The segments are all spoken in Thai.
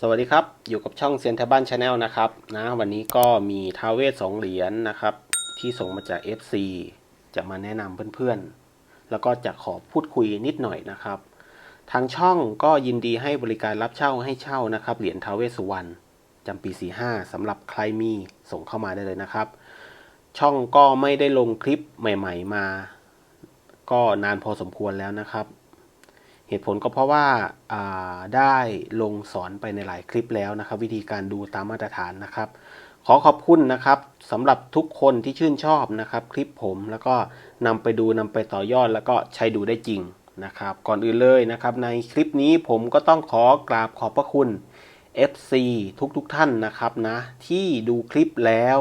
สวัสดีครับ อยู่กับช่องเซียนทบ้านชาแนลนะครับนะวันนี้ก็มีท้าวเวสสองเหรียญนะครับ ที่ส่งมาจาก FC จะมาแนะนำเพื่อนๆ แล้วก็จะขอพูดคุยนิดหน่อยนะครับ ทางช่องก็ยินดีให้บริการรับเช่าให้เช่านะครับเหรียญท้าวเวสสุวรรณจำปี 45สำหรับใครมีส่งเข้ามาได้เลยนะครับ ช่องก็ไม่ได้ลงคลิปใหม่ ๆ มา ก็นานพอสมควรแล้วนะครับ เหตุผลก็เพราะว่าาได้ลงสอนไปในหลายคลิปแล้วนะครับ วิธีการดูตามมาตรฐานนะครับ ขอขอบคุณนะครับสำหรับทุกคนที่ชื่นชอบนะครับ คลิปผมแล้วก็นำไปดูนำไปต่อยอดแล้วก็ใช้ดูได้จริงนะครับ ก่อนอื่นเลยนะครับ ในคลิปนี้ผมก็ต้องขอกราบขอบพระคุณ FC ทุกๆทท่านนะครับนะที่ดูคลิปแล้ว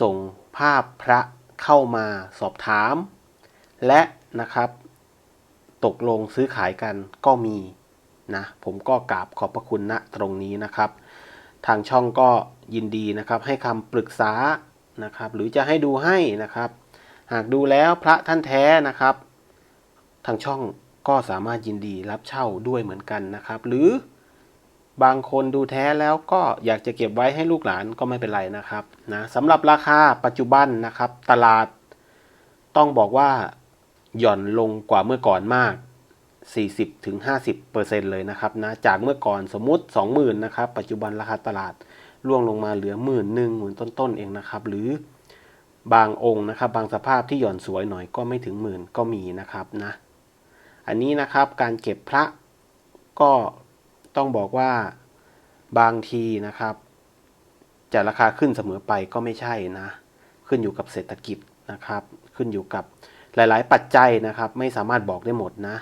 ส่งภาพพระเข้ามาสอบถาม และนะครับ ตกลงซื้อขายกันก็มีนะผมก็กราบขอบพระคุณณตรงนี้นะครับ ทางช่องก็ยินดีนะครับให้คำปรึกษานะครับหรือจะให้ดูให้นะครับ หากดูแล้วพระท่านแท้นะครับ ทางช่องก็สามารถยินดีรับเช่าด้วยเหมือนกันนะครับ หรือบางคนดูแท้แล้วก็อยากจะเก็บไว้ให้ลูกหลานก็ไม่เป็นไรนะครับนะสำหรับราคาปัจจุบันนะครับ ตลาดต้องบอกว่า หย่อนลงกว่าเมื่อก่อนมาก 40ถึง50เปอร์เซ็นต์เลยนะครับนะจากเมื่อก่อนสมมุติ 20,000นะครับปัจจุบันราคาตลาดร่วงลงมาเหลือหมื่นหนึ่งหมื่นต้นๆเองนะครับ หรือบางองค์นะครับ บางสภาพที่หย่อนสวยหน่อยก็ไม่ถึงหมื่นก็มีนะครับนะอันนี้นะครับการเก็บพระก็ต้องบอกว่าบางทีนะครับ จะราคาขึ้นเสมอไปก็ไม่ใช่นะ ขึ้นอยู่กับเศรษฐกิจนะครับ ขึ้นอยู่กับ หลายๆ ปัจจัยนะครับ ไม่สามารถบอกได้หมดนะ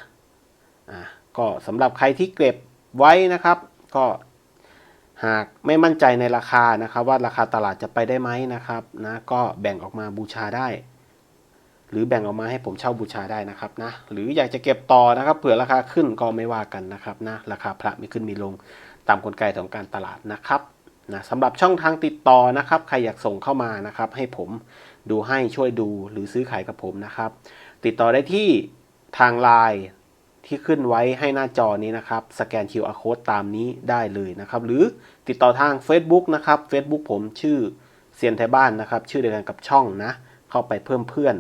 อะก็สำหรับใครที่เก็บไว้นะครับ ก็หากไม่มั่นใจในราคานะครับ ว่าราคาตลาดจะไปได้ไหมนะครับนะก็แบ่งออกมาบูชาได้ หรือแบ่งออกมาให้ผมเช่าบูชาได้นะครับนะหรืออยากจะเก็บต่อนะครับเผื่อราคาขึ้นก็ไม่ว่ากันนะครับนะราคาพระมีขึ้นมีลงตามกลไกของการตลาดนะครับนะสำหรับช่องทางติดต่อนะครับ ใครอยากส่งเข้ามานะครับ ให้ผม ดูให้ช่วยดูหรือซื้อขายกับผมนะครับ ติดต่อได้ที่ทางไลน์ที่ขึ้นไว้ให้หน้าจอนี้นะครับ สแกน QR code ตามนี้ได้เลยนะครับ หรือติดต่อทาง Facebook นะครับ Facebook ผมชื่อเซียนไทยบ้านนะครับ ชื่อเดียวกันกับช่องนะ เข้าไปเพิ่มเพื่อน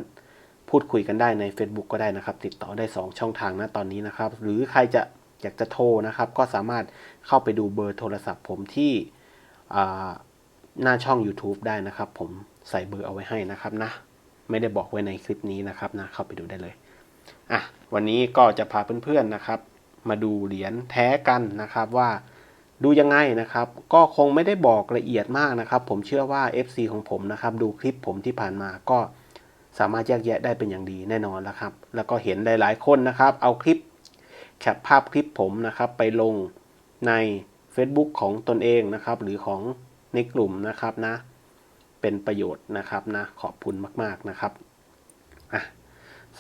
พูดคุยกันได้ใน Facebook ก็ได้นะครับ ติดต่อได้ 2 ช่องทางนะตอนนี้นะครับ หรือใครจะอยากจะโทรนะครับ ก็สามารถเข้าไปดูเบอร์โทรศัพท์ผมที่หน้าช่อง YouTube ได้นะครับผม ใส่เบอร์เอาไว้ให้นะครับนะ ไม่ได้บอกไว้ในคลิปนี้นะครับนะ เข้าไปดูได้เลย อะ วันนี้ก็จะพาเพื่อนๆนะครับ มาดูเหรียญแท้กันนะครับว่าดูยังไงนะครับ ก็คงไม่ได้บอกละเอียดมากนะครับ ผมเชื่อว่า FC ของผมนะครับ ดูคลิปผมที่ผ่านมาก็สามารถแยกแยะได้เป็นอย่างดีแน่นอนแล้วครับ แล้วก็เห็นหลายๆคนนะครับ เอาคลิปแคปภาพคลิปผมนะครับไปลงใน Facebook ของตนเองนะครับ หรือของในกลุ่มนะครับนะ เป็นประโยชน์นะครับนะขอบคุณมาก ๆ นะครับอะ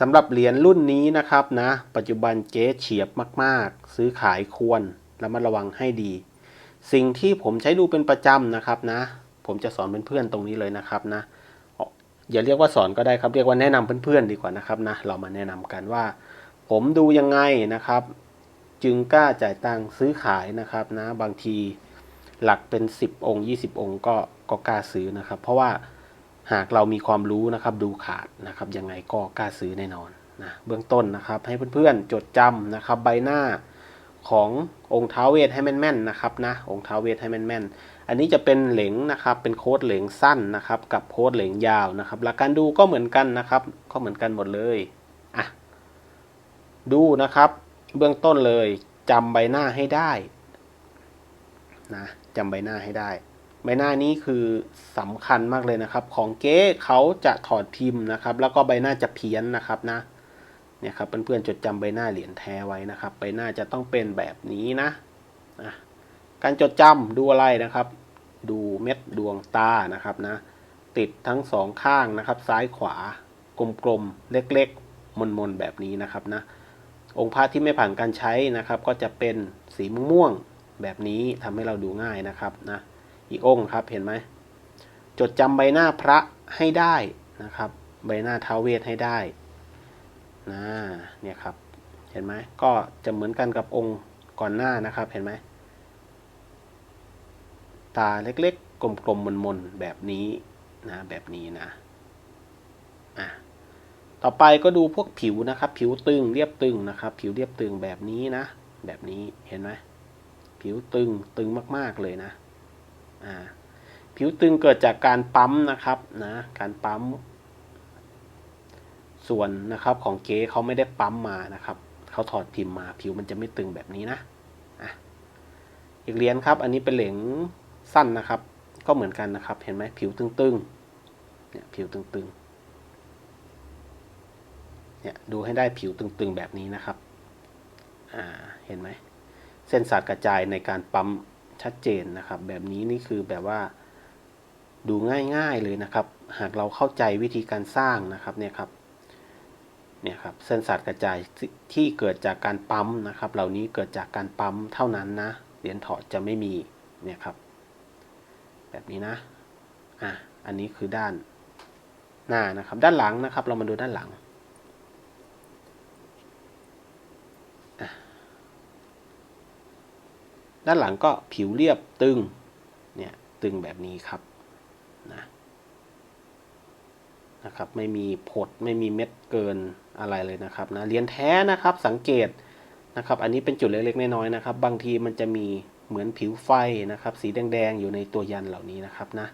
สำหรับเหรียญรุ่นนี้นะครับนะปัจจุบันเจ๊เฉียบมากๆ ซื้อขายควรระมัดระวังให้ดี สิ่งที่ผมใช้ดูเป็นประจำนะครับนะ ผมจะสอนเพื่อนๆตรงนี้เลยนะครับนะอย่าเรียกว่าสอนก็ได้ครับเรียกว่าแนะนำเพื่อนๆดีกว่านะครับนะเรามาแนะนำกันว่า ผมดูยังไงนะครับ จึงกล้าจ่ายตังค์ซื้อขายนะครับนะบางทีหลักเป็น 10 องค์ 20 องค์ก็ ก็กล้าซื้อนะครับ เพราะว่าหากเรามีความรู้นะครับดูขาดนะครับยังไงก็กล้าซื้อแน่นอนนะเบื้องต้นนะครับ ให้เพื่อนๆจดจำนะครับใบหน้าขององค์ท้าเวทให้แม่นๆนะครับนะองค์ท้าเวทให้แม่นๆ อันนี้จะเป็นเหลงนะครับเป็นโค้ดเหลงสั้นนะครับกับโค้ดเหลงยาวนะครับหลักการดูก็เหมือนกันนะครับ ก็เหมือนกันหมดเลยอะดูนะครับเบื้องต้นเลยจำใบหน้าให้ได้นะจำใบหน้าให้ได้ ใบหน้านี้คือสำคัญมากเลยนะครับ ของเก๊เขาจะถอดพิมพ์นะครับ แล้วก็ใบหน้าจะเพี้ยนนะครับนะเนี่ยครับเพื่อนๆจดจำใบหน้าเหรียญแท้ไว้นะครับ ใบหน้าจะต้องเป็นแบบนี้นะนะการจดจำดูอะไรนะครับ ดูเม็ดดวงตานะครับนะ ติดทั้งสองข้างนะครับ ซ้ายขวากลมๆเล็กๆ มนๆแบบนี้นะครับนะองค์พระที่ไม่ผ่านการใช้นะครับ ก็จะเป็นสีม่วงๆแบบนี้ทำให้เราดูง่ายนะครับนะ อีกองค์ครับเห็นไหมจดจำใบหน้าพระให้ได้นะครับ ใบหน้าท้าเวทให้ได้นะเนี่ยครับเห็นไหมก็จะเหมือนกันกับองค์ก่อนหน้านะครับเห็นไหมตาเล็กๆ กลมๆมนๆแบบนี้นะแบบนี้นะอะต่อไปก็ดูพวกผิวนะครับ ผิวตึงเรียบตึงนะครับ ผิวเรียบตึงแบบนี้นะ แบบนี้เห็นไหมผิวตึงตึงมากๆเลยนะ ผิวตึงเกิดจากการปั๊มนะครับนะการปั๊ม ส่วนนะครับของเก๊เขาไม่ได้ปั๊มมานะครับเขาถอดพิมพ์มา ผิวมันจะไม่ตึงแบบนี้นะอะอีกเหรียญครับ อันนี้เป็นเหรียญสั้นนะครับ ก็เหมือนกันนะครับ เห็นไหมผิวตึงๆเนี่ยผิวตึงๆเนี่ยดูให้ได้ผิวตึงๆแบบนี้นะครับอ่าเห็นไหมเส้นสาดกระจายในการปั๊ม ชัดเจนนะครับ แบบนี้นี่คือแบบว่าดูง่ายๆเลยนะครับ หากเราเข้าใจวิธีการสร้างนะครับเนี่ยครับเนี่ยครับเส้นสาดกระจายที่ที่เกิดจากการปั๊มนะครับ เหล่านี้เกิดจากการปั๊มเท่านั้นนะเหรียญถอดจะไม่มีเนี่ยครับ แบบนี้นะอะอันนี้คือด้านหน้านะครับ ด้านหลังนะครับ เรามาดูด้านหลังอะ ด้านหลังก็ผิวเรียบตึง เนี่ย ตึงแบบนี้ครับนะนะครับ ไม่มีผดไม่มีเม็ดเกินอะไรเลยนะครับนะเหรียญแท้นะครับสังเกตนะครับ อันนี้เป็นจุดเล็กๆน้อยๆนะครับ บางทีมันจะมีเหมือนผิวไฟนะครับ สีแดงๆอยู่ในตัวยันเหล่านี้นะครับนะ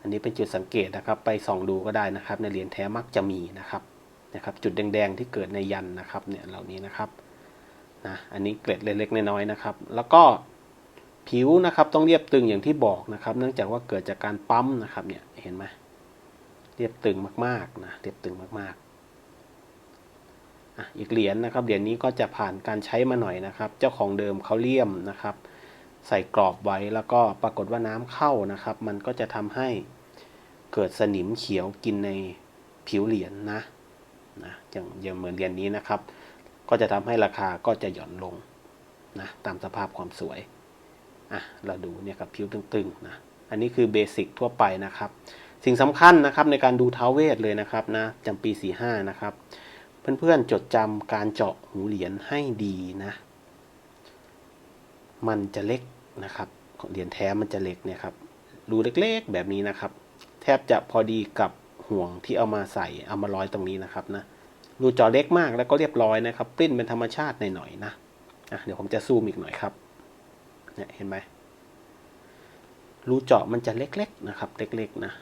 อันนี้เป็นจุดสังเกตนะครับ ไปส่องดูก็ได้นะครับ ในเหรียญแท้มักจะมีนะครับนะครับ จุดแดงๆที่เกิดในยันนะครับเนี่ยเหล่านี้นะครับนะอันนี้เกล็ดเล็กๆน้อยๆนะครับ แล้วก็ ผิวนะครับต้องเรียบตึงอย่างที่บอกนะครับ เนื่องจากว่าเกิดจากการปั๊มนะครับเนี่ยเห็นไหมเรียบตึงมากๆนะเรียบตึงมากๆอะอีกเหรียญนะครับเหรียญนี้ก็จะผ่านการใช้มาหน่อยนะครับ เจ้าของเดิมเขาเลี่ยมนะครับ ใส่กรอบไว้แล้วก็ปรากฏว่าน้ำเข้านะครับ มันก็จะทำให้เกิดสนิมเขียวกินในผิวเหรียญนะนะอย่างอย่างเหมือนเหรียญนี้นะครับ ก็จะทำให้ราคาก็จะหย่อนลงนะตามสภาพความสวย อะเราดูเนี่ยกับผิวตึงๆนะอันนี้คือเบสิกทั่วไปนะครับ สิ่งสำคัญนะครับในการดูเท้าวเวทเลยนะครับนะจำปี45นะครับ เพื่อนๆจดจำการเจาะหูเหรียญให้ดีนะ มันจะเล็กนะครับเหรียญแท้มันจะเล็กเนี่ยครับรูเล็กๆแบบนี้นะครับ แทบจะพอดีกับห่วงที่เอามาใส่เอามาร้อยตรงนี้นะครับนะรูเจาะเล็กมากแล้วก็เรียบร้อยนะครับปริ้นเป็นธรรมชาติหน่อยๆนะอะเดี๋ยวผมจะซูมอีกหน่อยครับ เนี่ยเห็นไหมรูเจาะมันจะเล็กๆนะครับ เล็กๆนะ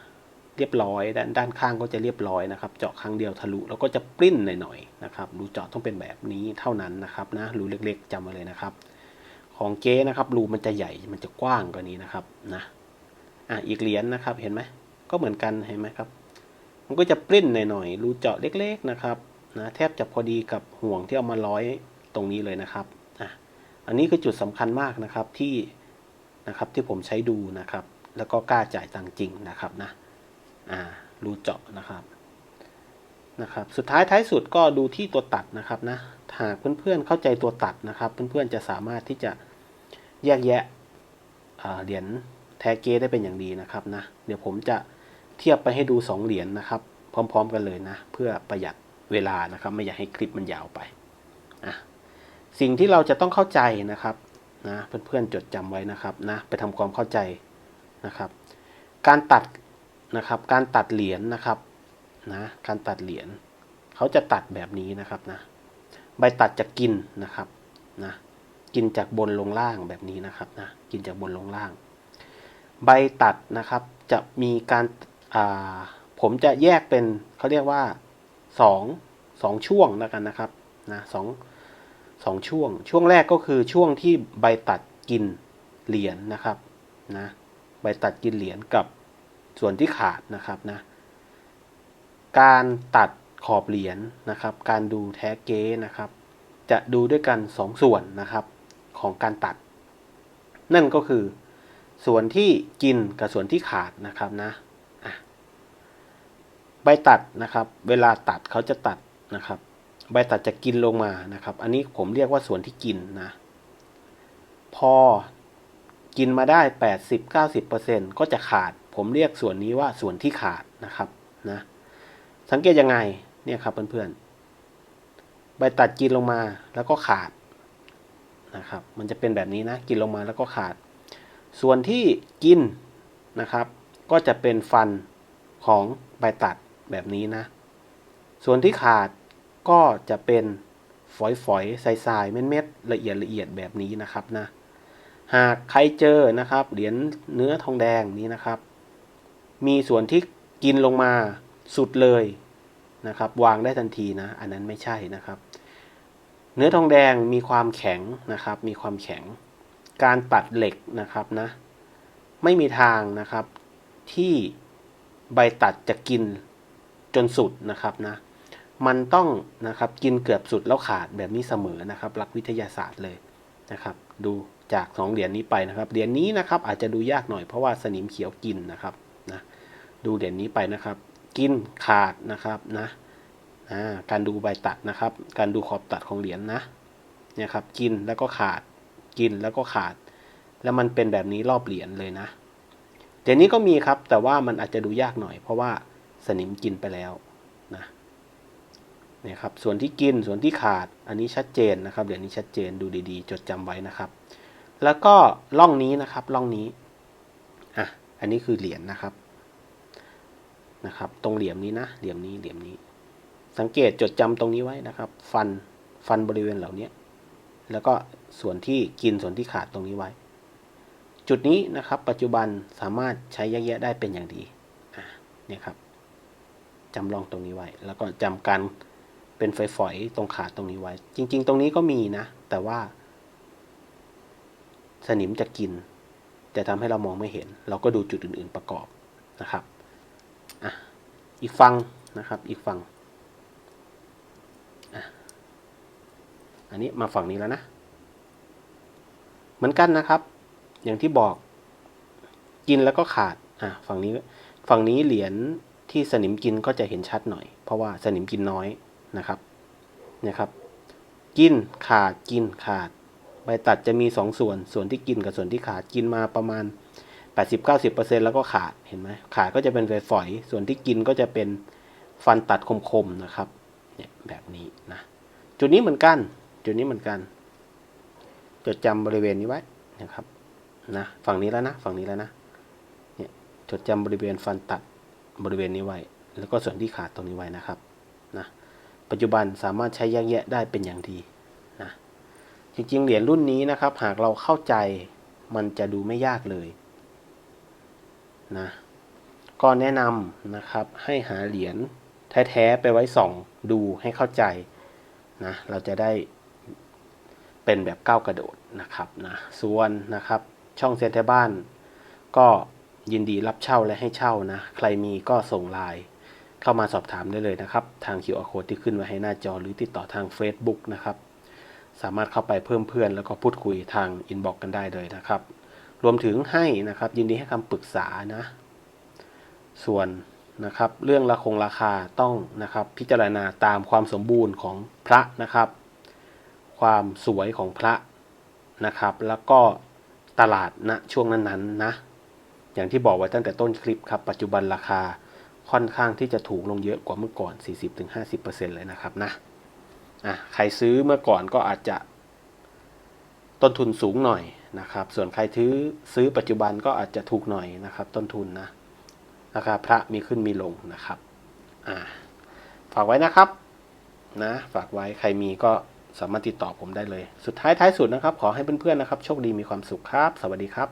เรียบร้อยด้านด้านข้างก็จะเรียบร้อยนะครับ เจาะครั้งเดียวทะลุแล้วก็จะปริ้นหน่อยๆนะครับรูเจาะต้องเป็นแบบนี้เท่านั้นนะครับนะรูเล็กๆจำไว้เลยนะครับ ของเก๊นะครับรูมันจะใหญ่มันจะกว้างกว่านี้นะครับนะอะอีกเหรียญนะครับเห็นไหมก็เหมือนกันเห็นไหมครับ มันก็จะปริ้นหน่อยๆรูเจาะเล็กๆนะครับนะแทบจะพอดีกับห่วงที่เอามาร้อยตรงนี้เลยนะครับ อันนี้คือจุดสำคัญมากนะครับที่นะครับที่ผมใช้ดูนะครับ แล้วก็กล้าจ่ายตังจริงนะครับนะอ่ารูเจาะนะครับนะครับ สุดท้ายท้ายสุดก็ดูที่ตัวตัดนะครับนะหากเพื่อนๆเข้าใจตัวตัดนะครับ เพื่อนๆจะสามารถที่จะแยกแยะเหรียญแท้เก๊ได้เป็นอย่างดีนะครับนะเดี๋ยวผมจะเทียบไปให้ดู 2 เหรียญนะครับ พร้อม ๆ กันเลยนะ เพื่อประหยัดเวลานะครับ ไม่อยากให้คลิปมันยาวไปอะ สิ่งที่เราจะต้องเข้าใจนะครับนะเพื่อนๆจดจำไว้นะครับนะไปทำความเข้าใจนะครับ การตัดนะครับการตัดเหรียญนะครับนะการตัดเหรียญเขาจะตัดแบบนี้นะครับนะใบตัดจะกินนะครับนะกินจากบนลงล่างแบบนี้นะครับนะกินจากบนลงล่าง ใบตัดนะครับจะมีการอ่าผมจะแยกเป็นเขาเรียกว่าสองสองช่วงแล้วกันนะครับนะสอง สองช่วง ช่วงแรกก็คือช่วงที่ใบตัดกินเหรียญนะครับนะใบตัดกินเหรียญกับส่วนที่ขาดนะครับนะการตัดขอบเหรียญนะครับ การดูแท้เก๊นะครับ จะดูด้วยกันสองส่วนนะครับของการตัด นั่นก็คือ ส่วนที่กินกับส่วนที่ขาดนะครับนะใบตัดนะครับ เวลาตัดเขาจะตัดนะครับ ใบตัดจะกินลงมานะครับ อันนี้ผมเรียกว่าส่วนที่กินนะ พอกินมาได้ 80-90%ก็จะขาด ผมเรียกส่วนนี้ว่าส่วนที่ขาดนะครับนะสังเกตยังไงเนี่ยครับเพื่อนๆใบตัดกินลงมาแล้วก็ขาดนะครับ มันจะเป็นแบบนี้นะกินลงมาแล้วก็ขาด ส่วนที่กินนะครับ ก็จะเป็นฟันของใบตัดแบบนี้นะ ส่วนที่ขาด ก็จะเป็นฝอยๆทรายๆเม็ดๆละเอียดละเอียดแบบนี้นะครับนะ หากใครเจอนะครับ เหรียญเนื้อทองแดงนี้นะครับ มีส่วนที่กินลงมาสุดเลยนะครับ วางได้ทันทีนะ อันนั้นไม่ใช่นะครับ เนื้อทองแดงมีความแข็งนะครับ มีความแข็ง การตัดเหล็กนะครับนะ ไม่มีทางนะครับที่ใบตัดจะกินจนสุดนะครับนะ มันต้องนะครับกินเกือบสุดแล้วขาดแบบนี้เสมอนะครับหลักวิทยาศาสตร์เลยนะครับ ดูจากสองเหรียญนี้ไปนะครับเหรียญนี้นะครับอาจจะดูยากหน่อยเพราะว่าสนิมเขียวกินนะครับนะดูเหรียญนี้ไปนะครับ กินขาดนะครับนะการดูใบตัดนะครับ การดูขอบตัดของเหรียญนะเนี่ยครับกินแล้วก็ขาดกินแล้วก็ขาด แล้วมันเป็นแบบนี้รอบเหรียญเลยนะเหรียญนี้ก็มีครับแต่ว่ามันอาจจะดูยากหน่อย เพราะว่าสนิมกินไปแล้ว นี่ยครับส่วนที่กินส่วนที่ขาดอันนี้ชัดเจนนะครับเหรียญนี้ชัดเจนดูดีๆ จดจำไว้นะครับ แล้วก็ล่องนี้นะครับล่องนี้อะอันนี้คือเหรียญนะครับนะครับ ตรงเหลี่ยมนี้นะเหลี่ยมนี้เหลี่ยมนี้ สังเกตจดจำตรงนี้ไว้นะครับ ฟันฟันบริเวณเหล่านี้แล้วก็ส่วนที่กินส่วนที่ขาดตรงนี้ไว้ จุดนี้นะครับ ปัจจุบันสามารถใช้แยกแยะได้เป็นอย่างดีอะเนี่ยครับจำลองตรงนี้ไว้ แล้วก็จำการ เป็นฝอยๆตรงขาดตรงนี้ไว้ จริง ๆ ตรงนี้ก็มีนะ แต่ว่า สนิมจะกิน จะทำให้เรามองไม่เห็น เราก็ดูจุดอื่น ๆประกอบนะครับอะอีกฝั่งนะครับอีกฝั่งอันนี้มาฝั่งนี้แล้วนะ เหมือนกันนะครับ อย่างที่บอก กินแล้วก็ขาด อะฝั่งนี้ ฝั่งนี้เหรียญที่สนิมกินก็จะเห็นชัดหน่อย เพราะว่าสนิมกินน้อย นะครับเนี่ยครับ กินขาดกินขาด ใบตัดจะมี 2 ส่วน ส่วนที่กินกับส่วนที่ขาดกินมาประมาณ 80-90%แล้วก็ขาดเห็นไหมขาดก็จะเป็นฝอย ส่วนที่กินก็จะเป็นฟันตัดคมๆนะครับเนี่ยแบบนี้นะจุดนี้เหมือนกัน จุดนี้เหมือนกันจดจำบริเวณนี้ไว้นะครับนะฝั่งนี้แล้วนะฝั่งนี้แล้วนะเนี่ยจดจำบริเวณฟันตัดบริเวณนี้ไว้ แล้วก็ส่วนที่ขาดตรงนี้ไว้นะครับ ปัจจุบันสามารถใช้แยกแยะได้เป็นอย่างดีนะจริงๆ เหรียญรุ่นนี้นะครับ หากเราเข้าใจมันจะดูไม่ยากเลยนะก็แนะนำนะครับให้หาเหรียญแท้ๆไปไว้ส่องดูให้เข้าใจนะเราจะได้เป็นแบบก้าวกระโดดนะครับนะส่วนนะครับช่องเซ็นเตอร์บ้าน ก็ยินดีรับเช่าและให้เช่านะ ใครมีก็ส่งไลน์ เข้ามาสอบถามได้เลยนะครับ ทาง QR code ที่ขึ้นไว้ให้หน้าจอหรือติดต่อทาง Facebook นะครับ สามารถเข้าไปเพิ่มเพื่อนแล้วก็พูดคุยทางอินบ็อกกันได้เลยนะครับ รวมถึงให้นะครับ ยินดีให้คำปรึกษานะ ส่วนนะครับ เรื่องราคงราคาต้องนะครับ พิจารณาตามความสมบูรณ์ของพระนะครับ ความสวยของพระนะครับ แล้วก็ตลาดณนะช่วงนั้นๆนะอย่างที่บอกไว้ตั้งแต่ต้นคลิปครับ ปัจจุบันราคา ค่อนข้างที่จะถูกลงเยอะกว่าเมื่อก่อน 40-50%เลยนะครับนะอะใครซื้อเมื่อก่อนก็อาจจะต้นทุนสูงหน่อยนะครับ ส่วนใครซื้อซื้อปัจจุบันก็อาจจะถูกหน่อยนะครับ ต้นทุนนะราคาพระมีขึ้นมีลงนะครับอ่าฝากไว้นะครับนะฝากไว้ใครมีก็สามารถติดต่อผมได้เลย สุดท้ายท้ายสุดนะครับ ขอให้เพื่อนๆนะครับ โชคดีมีความสุขครับ สวัสดีครับ